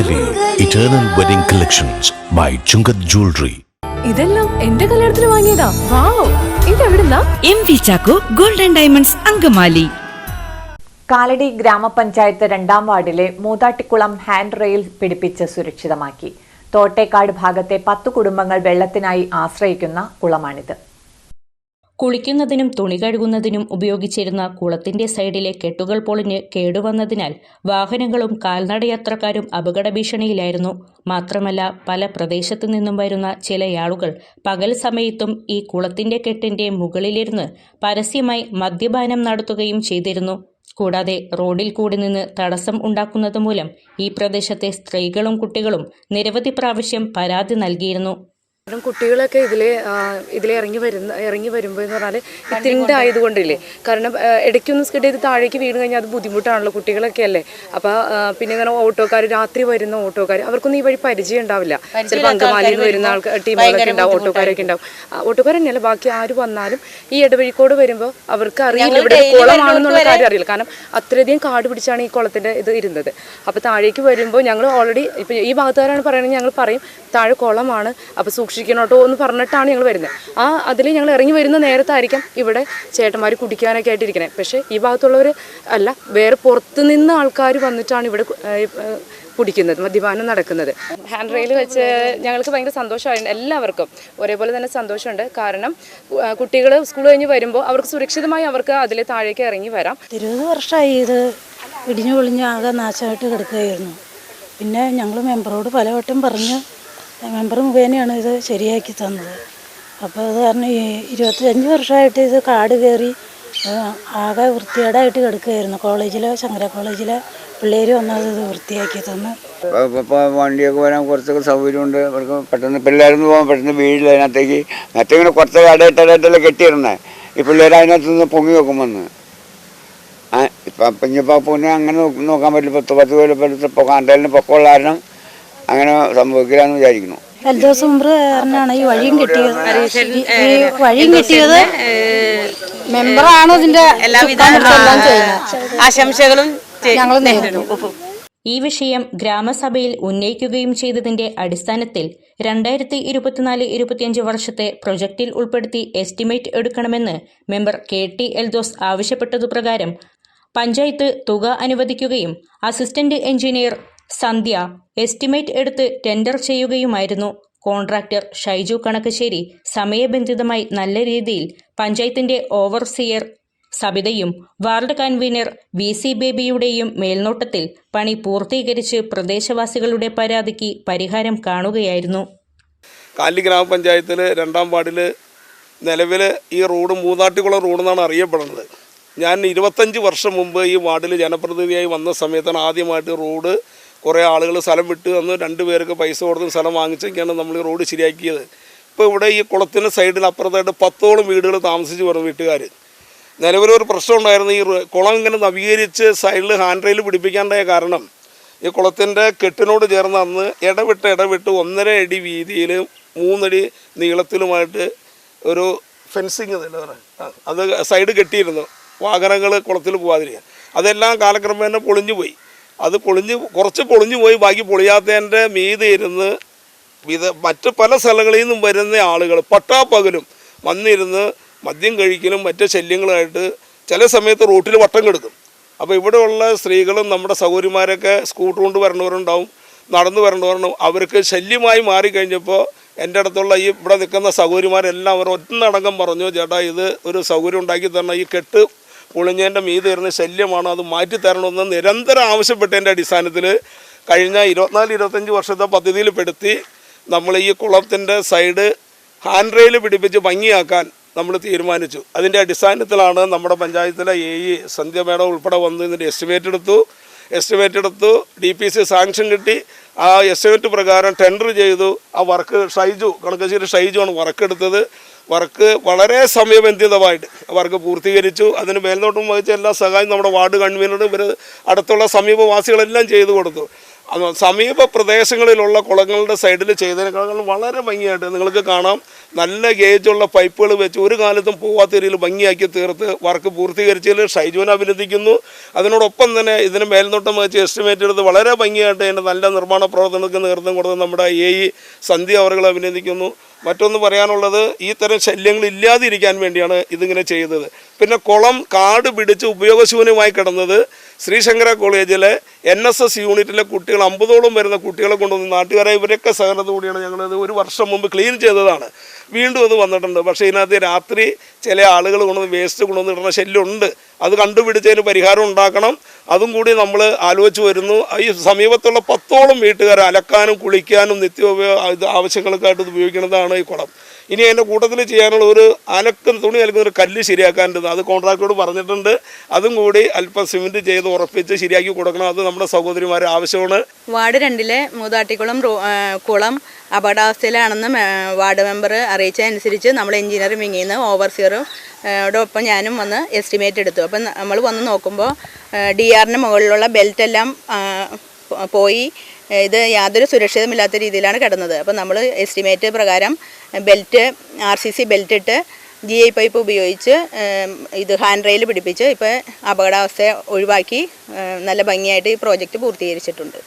Thali eternal wedding collections by Chungath jewellery ഇതെല്ലാം എന്റെ കല്യാണത്തിന് വാങ്ങിയതാ. Wow ഇതെവിടുന്നാ? M V Chacko golden diamonds Angamaly. Kalady ഗ്രാമപഞ്ചായത്ത് രണ്ടാം വാർഡിലെ മൂതാട്ടിക്കുളം ഹാൻഡ് റെയിൽ പിടിപ്പിച്ച് സുരക്ഷിതമാക്കി. തോട്ടേക്കാട് ഭാഗത്തെ പത്ത് കുടുംബങ്ങൾ വെള്ളത്തിനായി ആശ്രയിക്കുന്ന കുളമാണിത്. കുളിക്കുന്നതിനും തുണി കഴുകുന്നതിനും ഉപയോഗിച്ചിരുന്ന കുളത്തിന്റെ സൈഡിലെ കെട്ടുകൾ പൊളിഞ്ഞ് കേടുവന്നതിനാൽ വാഹനങ്ങളും കാൽനടയാത്രക്കാരും അപകട ഭീഷണിയിലായിരുന്നു മാത്രമല്ല പല പ്രദേശത്തു നിന്നും വരുന്ന ചിലയാളുകൾ പകൽ സമയത്തും ഈ കുളത്തിന്റെ കെട്ടിന്റെ മുകളിലിരുന്ന് പരസ്യമായി മദ്യപാനം നടത്തുകയും ചെയ്തിരുന്നു. കൂടാതെ റോഡിൽ കൂടി നിന്ന് തടസ്സം ഉണ്ടാക്കുന്നത് മൂലം ഈ പ്രദേശത്തെ സ്ത്രീകളും കുട്ടികളും നിരവധി പ്രാവശ്യം പരാതി നൽകിയിരുന്നു. കാരണം കുട്ടികളൊക്കെ ഇതിലെ ഇതിൽ ഇതിലെ ഇറങ്ങി വരുന്ന ഇറങ്ങി വരുമ്പോൾ എന്ന് പറഞ്ഞാൽ തിണ്ടായതുകൊണ്ടില്ലേ കാരണം ഇടയ്ക്കൊന്നും സ്കിഡ് ചെയ്ത് താഴേക്ക് വീണ് കഴിഞ്ഞാൽ അത് ബുദ്ധിമുട്ടാണല്ലോ കുട്ടികളൊക്കെ അല്ലേ? അപ്പോൾ പിന്നെ ഇങ്ങനെ ഓട്ടോക്കാർ രാത്രി വരുന്ന ഓട്ടോക്കാർ അവർക്കൊന്നും ഈ വഴി പരിചയം ഉണ്ടാവില്ല. ചിലപ്പോൾ അങ്കമാലിയിൽ നിന്ന് വരുന്ന ആൾക്കാർ ടീമുകളൊക്കെ ഉണ്ടാവും ഓട്ടോക്കാരൊക്കെ ഉണ്ടാവും. ഓട്ടോക്കാർ തന്നെയല്ല ബാക്കി ആര് വന്നാലും ഈ ഇടവഴിക്കോട് വരുമ്പോൾ അവർക്ക് അറിയില്ല ഇവിടെ കുളമാണെന്നുള്ള കാര്യം അറിയില്ല. കാരണം അത്രയധികം കാട് പിടിച്ചാണ് ഈ കുളത്തിന്റെ ഇത് ഇരുന്നത്. അപ്പോൾ താഴേക്ക് വരുമ്പോൾ ഞങ്ങൾ ഓൾറെഡി ഇപ്പം ഈ ഭാഗത്തുകാരാണ് പറയുന്നത് ഞങ്ങൾ പറയും താഴെ കുളമാണ് അപ്പോൾ സൂക്ഷിക്കണോട്ടോ എന്ന് പറഞ്ഞിട്ടാണ് ഞങ്ങൾ വരുന്നത്. ആ അതിൽ ഞങ്ങൾ ഇറങ്ങി വരുന്ന നേരത്തായിരിക്കും ഇവിടെ ചേട്ടന്മാർ കുടിക്കാനൊക്കെ ആയിട്ട് ഇരിക്കണേ പക്ഷേ ഈ ഭാഗത്തുള്ളവർ അല്ല വേറെ പുറത്തുനിന്ന് ആൾക്കാർ വന്നിട്ടാണ് ഇവിടെ കുടിക്കുന്നത് മദ്യപാനം നടക്കുന്നത്. ഹാൻഡ് റെയിൽ വെച്ച് ഞങ്ങൾക്ക് ഭയങ്കര സന്തോഷമായിരുന്നു എല്ലാവർക്കും ഒരേപോലെ തന്നെ സന്തോഷമുണ്ട്. കാരണം കുട്ടികൾ സ്കൂൾ കഴിഞ്ഞ് വരുമ്പോൾ അവർക്ക് സുരക്ഷിതമായി അവർക്ക് അതിലെ താഴേക്ക് ഇറങ്ങി വരാം. ഇരുപത് വർഷമായി ഇത് ഇടിഞ്ഞു പൊളിഞ്ഞ് ആകെ നാശമായിട്ട് കിടക്കുകയായിരുന്നു. പിന്നെ ഞങ്ങൾ മെമ്പറോട് പലവട്ടം പറഞ്ഞ് മെമ്പർ മുഖേനയാണ് ഇത് ശരിയാക്കി തന്നത്. അപ്പോൾ അത് കാരണം ഈ ഇരുപത്തിയഞ്ച് വർഷമായിട്ട് ഇത് കാട് കയറി ആകെ വൃത്തികേടായിട്ട് കിടക്കുകയായിരുന്നു. കോളേജിലെ ശങ്കര കോളേജിലെ പിള്ളേർ വന്നത് ഇത് വൃത്തിയാക്കി തന്നു. ഇപ്പോൾ വണ്ടിയൊക്കെ വരാൻ കുറച്ചൊക്കെ സൗകര്യമുണ്ട്. അവർക്ക് പെട്ടെന്ന് പിള്ളേർന്ന് പോകാൻ പെട്ടെന്ന് വീഴില്ല അതിനകത്തേക്ക് മറ്റേ ഇങ്ങനെ കുറച്ച് അടയിട്ടടയിട്ടല്ലേ കെട്ടിയിരുന്നേ. ഈ പിള്ളേർ അതിനകത്ത് നിന്ന് പൊങ്ങി വെക്കും വന്ന് ഇപ്പം ഇനിയിപ്പോൾ പിന്നെ അങ്ങനെ നോക്ക് നോക്കാൻ പറ്റില്ല. പത്ത് പത്ത് പേര് ഇപ്പോൾ കണ്ടലിന് പൊക്കമുള്ള കാരണം അങ്ങനെ സംഭവിക്കില്ലാന്ന് വിചാരിക്കുന്നു. വിചാരിക്കുന്നു ദിവസം മുമ്പ് കാരനാണ് ഈ വഴിയും കിട്ടിയത്. ഈ- വഴിയും കിട്ടിയത് മെമ്പറാണ് ഇതിന്റെ ആശംസകളും ഞങ്ങൾ നേരിടും. ഈ വിഷയം ഗ്രാമസഭയിൽ ഉന്നയിക്കുകയും ചെയ്തതിന്റെ അടിസ്ഥാനത്തിൽ രണ്ടായിരത്തി ഇരുപത്തിനാല് ഇരുപത്തിയഞ്ച് വർഷത്തെ പ്രൊജക്റ്റിൽ ഉൾപ്പെടുത്തി എസ്റ്റിമേറ്റ് എടുക്കണമെന്ന് മെമ്പർ കെ ടി എൽദോസ് ആവശ്യപ്പെട്ടതുപ്രകാരം പഞ്ചായത്ത് തുക അനുവദിക്കുകയും അസിസ്റ്റന്റ് എഞ്ചിനീയർ സന്ധ്യ എസ്റ്റിമേറ്റ് എടുത്ത് ടെൻഡർ ചെയ്യുകയുമായിരുന്നു. കോൺട്രാക്ടർ ഷൈജു കണക്കശ്ശേരി സമയബന്ധിതമായി നല്ല രീതിയിൽ പഞ്ചായത്തിന്റെ ഓവർസിയർ സബിതയും വാർഡ് കൺവീനർ വി സി ബേബിയുടെയും മേൽനോട്ടത്തിൽ പണി പൂർത്തീകരിച്ച് പ്രദേശവാസികളുടെ പരാതിക്ക് പരിഹാരം കാണുകയായിരുന്നു. കാലി ഗ്രാമപഞ്ചായത്തിൽ രണ്ടാം വാർഡിൽ നിലവിൽ ഈ റോഡ് മൂന്നാട്ടിക്കുളം റോഡ് എന്നാണ് അറിയപ്പെടുന്നത്. ഞാൻ ഇരുപത്തഞ്ച് വർഷം മുമ്പ് ഈ വാർഡിൽ ജനപ്രതിനിധിയായി വന്ന സമയത്താണ് ആദ്യമായിട്ട് റോഡ് കുറേ ആളുകൾ സ്ഥലം വിട്ട് വന്ന് രണ്ട് പേർക്ക് പൈസ കൊടുത്ത് സ്ഥലം വാങ്ങിച്ചൊക്കെയാണ് നമ്മൾ ഈ റോഡ് ശരിയാക്കിയത്. ഇപ്പോൾ ഇവിടെ ഈ കുളത്തിന് സൈഡിൽ അപ്പുറത്തായിട്ട് പത്തോളം വീടുകൾ താമസിച്ച് വരുന്ന വീട്ടുകാർ നിലവിലൊരു പ്രശ്നം ഉണ്ടായിരുന്നു. ഈ കുളം ഇങ്ങനെ നവീകരിച്ച് സൈഡിൽ ഹാൻഡ് റെയിൽ പിടിപ്പിക്കാണ്ടായ കാരണം ഈ കുളത്തിന്റെ കെട്ടിനോട് ചേർന്ന് അന്ന് ഇടവിട്ട് ഇടവിട്ട് ഒന്നര അടി വീതിയിൽ മൂന്നടി നീളത്തിലുമായിട്ട് ഒരു ഫെൻസിങ് അത് സൈഡ് കെട്ടിയിരുന്നു. വാഹനങ്ങൾ കുളത്തിൽ പോകാതിരിക്കുക അതെല്ലാം കാലക്രമേണ പൊളിഞ്ഞു പോയി. അത് പൊളിഞ്ഞ് കുറച്ച് പൊളിഞ്ഞു പോയി ബാക്കി പൊളിയാത്തതിന്റെ മീതെ ഇരുന്ന് വിധ മറ്റ് പല സ്ഥലങ്ങളിൽ നിന്നും വരുന്ന ആളുകൾ പട്ടാപ്പകലും വന്നിരുന്ന് മദ്യം കഴിക്കലും മറ്റ് ശല്യങ്ങളുമായിട്ട് ചില സമയത്ത് റൂട്ടിൽ വട്ടം കെടുക്കും. അപ്പോൾ ഇവിടെയുള്ള സ്ത്രീകളും നമ്മുടെ സൗകര്യമാരൊക്കെ സ്കൂട്ടർ കൊണ്ട് വരണവരുണ്ടാവും നടന്നു വരണവരുണ്ടാവും. അവർക്ക് ശല്യമായി മാറിക്കഴിഞ്ഞപ്പോൾ എന്റെ അടുത്തുള്ള ഈ ഇവിടെ നിൽക്കുന്ന സൗകര്യമാരെല്ലാം അവർ ഒന്നടങ്കം പറഞ്ഞു ചേട്ടാ ഇത് ഒരു സൗകര്യം ഉണ്ടാക്കി തരണം. ഈ കെട്ട് പൊളിഞ്ഞതിന്റെ മീത് വരുന്ന ശല്യമാണ്? അത് മാറ്റി തരണമെന്ന് നിരന്തരം ആവശ്യപ്പെട്ടതിന്റെ അടിസ്ഥാനത്തിൽ കഴിഞ്ഞ ഇരുപത്തിനാല് ഇരുപത്തഞ്ച് വർഷത്തെ പദ്ധതിയിൽ പെടുത്തി നമ്മൾ ഈ കുളത്തിന്റെ സൈഡ് ഹാൻഡ് റെയിൽ പിടിപ്പിച്ച് ഭംഗിയാക്കാൻ നമ്മൾ തീരുമാനിച്ചു. അതിന്റെ അടിസ്ഥാനത്തിലാണ് നമ്മുടെ പഞ്ചായത്തിലെ എ ഇ സന്ധ്യ മേഡം ഉൾപ്പെടെ വന്ന് ഇതിന്റെ എസ്റ്റിമേറ്റ് എടുത്തു. എസ്റ്റിമേറ്റ് എടുത്തു ഡി പി സി സാങ്ഷൻ കിട്ടി. ആ എസ്റ്റിമേറ്റ് പ്രകാരം ടെൻഡർ ചെയ്തു. ആ വർക്ക് ഷൈജു കണക്കശ്ശേരി ഷൈജു ആണ് വർക്ക് എടുത്തത്. വർക്ക് വളരെ സമയബന്ധിതമായിട്ട്. വർക്ക് പൂർത്തീകരിച്ചു. അതിന് മേൽനോട്ടം വഹിച്ച എല്ലാ സഹായം നമ്മുടെ വാർഡ് കൺവീനറും ഇവർ അടുത്തുള്ള സമീപവാസികളെല്ലാം ചെയ്തു കൊടുത്തു. സമീപ പ്രദേശങ്ങളിലുള്ള കുളങ്ങളുടെ സൈഡിൽ ചെയ്തതിനേക്കാളും വളരെ ഭംഗിയായിട്ട് നിങ്ങൾക്ക് കാണാം. നല്ല ഗേജുള്ള പൈപ്പുകൾ വെച്ച് ഒരു കാലത്തും പോവാത്ത രീതിയിൽ ഭംഗിയാക്കി തീർത്ത് വർക്ക് പൂർത്തീകരിച്ചതിൽ ഷൈജുവിനെ അഭിനന്ദിക്കുന്നു. അതിനോടൊപ്പം തന്നെ ഇതിന് മേൽനോട്ടം വെച്ച് എസ്റ്റിമേറ്റ് എടുത്ത് വളരെ ഭംഗിയായിട്ട് അതിന്റെ നല്ല നിർമ്മാണ പ്രവർത്തനങ്ങൾക്ക് നേതൃത്വം കൊടുത്ത് നമ്മുടെ എ ഇ സന്ധ്യ അവറുകളെ അഭിനന്ദിക്കുന്നു. മറ്റൊന്ന് പറയാനുള്ളത് ഈ തരം ശല്യങ്ങൾ ഇല്ലാതിരിക്കാൻ വേണ്ടിയാണ് ഇതിങ്ങനെ ചെയ്തത്. പിന്നെ കുളം കാട് പിടിച്ച് ഉപയോഗശൂന്യമായി കിടന്നത് ശ്രീശങ്കര കോളേജിലെ എൻ എസ് എസ് യൂണിറ്റിലെ കുട്ടികൾ അമ്പതോളം വരുന്ന കുട്ടികളെ കൊണ്ടുവന്ന് നാട്ടുകാരെ ഇവരൊക്കെ സഹകരണത്തോടെയാണ് ഞങ്ങളത് ഒരു വർഷം മുമ്പ് ക്ലീൻ ചെയ്തതാണ്. വീണ്ടും അത് വന്നിട്ടുണ്ട്. പക്ഷേ ഇതിനകത്ത് രാത്രി ചില ആളുകൾ കൊണ്ടുവന്ന് വേസ്റ്റ് കൊണ്ടുവന്ന് ഇടുന്ന ശല്യമുണ്ട് അത് കണ്ടുപിടിച്ചതിന് പരിഹാരം ഉണ്ടാക്കണം. അതും കൂടി നമ്മൾ ആലോചിച്ച് വരുന്നു. ഈ സമീപത്തുള്ള പത്തോളം വീട്ടുകാർ അലക്കാനും കുളിക്കാനും നിത്യോപയോഗ ഇത് ആവശ്യങ്ങൾക്കായിട്ട് ഉപയോഗിക്കുന്നതാണ് ഈ കുളം ഇനി അതിന്റെ കൂട്ടത്തിൽ ചെയ്യാനുള്ള ഒരു അലക്കുന്ന തുണി അലക്കുന്ന ഒരു കല്ല് ശരിയാക്കാനുണ്ട്. അത് കോൺട്രാക്ടറോട് പറഞ്ഞിട്ടുണ്ട്. അതും കൂടി അല്പം സിമെന്റ് ചെയ്ത് ഉറപ്പിച്ച് ശരിയാക്കി കൊടുക്കണം. അത് നമ്മുടെ സഹോദരിമാരെ ആവശ്യമാണ്. വാർഡ് രണ്ടിലെ മൂതാട്ടിക്കുളം കുളം അപകടാവസ്ഥയിലാണെന്ന് വാർഡ് മെമ്പർ അറിയിച്ചതനുസരിച്ച് നമ്മൾ എഞ്ചിനീയർ വിങ്ങിൽ നിന്ന് ഓവർസിയറും ഒപ്പം ഞാനും വന്ന് എസ്റ്റിമേറ്റ് എടുത്തു. അപ്പം നമ്മൾ വന്ന് നോക്കുമ്പോൾ ഡി ആറിന് മുകളിലുള്ള ബെൽറ്റ് എല്ലാം പോയി ഇത് യാതൊരു സുരക്ഷിതമില്ലാത്ത രീതിയിലാണ് കിടന്നത്. അപ്പോൾ നമ്മൾ എസ്റ്റിമേറ്റ് പ്രകാരം belt R C C belt ഇട്ട് ജി ഐ പൈപ്പ് ഉപയോഗിച്ച് ഇത് ഹാൻഡ് റെയിൽ പിടിപ്പിച്ച് ഇപ്പോൾ അപകടാവസ്ഥ ഒഴിവാക്കി നല്ല ഭംഗിയായിട്ട് ഈ പ്രോജക്റ്റ് പൂർത്തീകരിച്ചിട്ടുണ്ട്.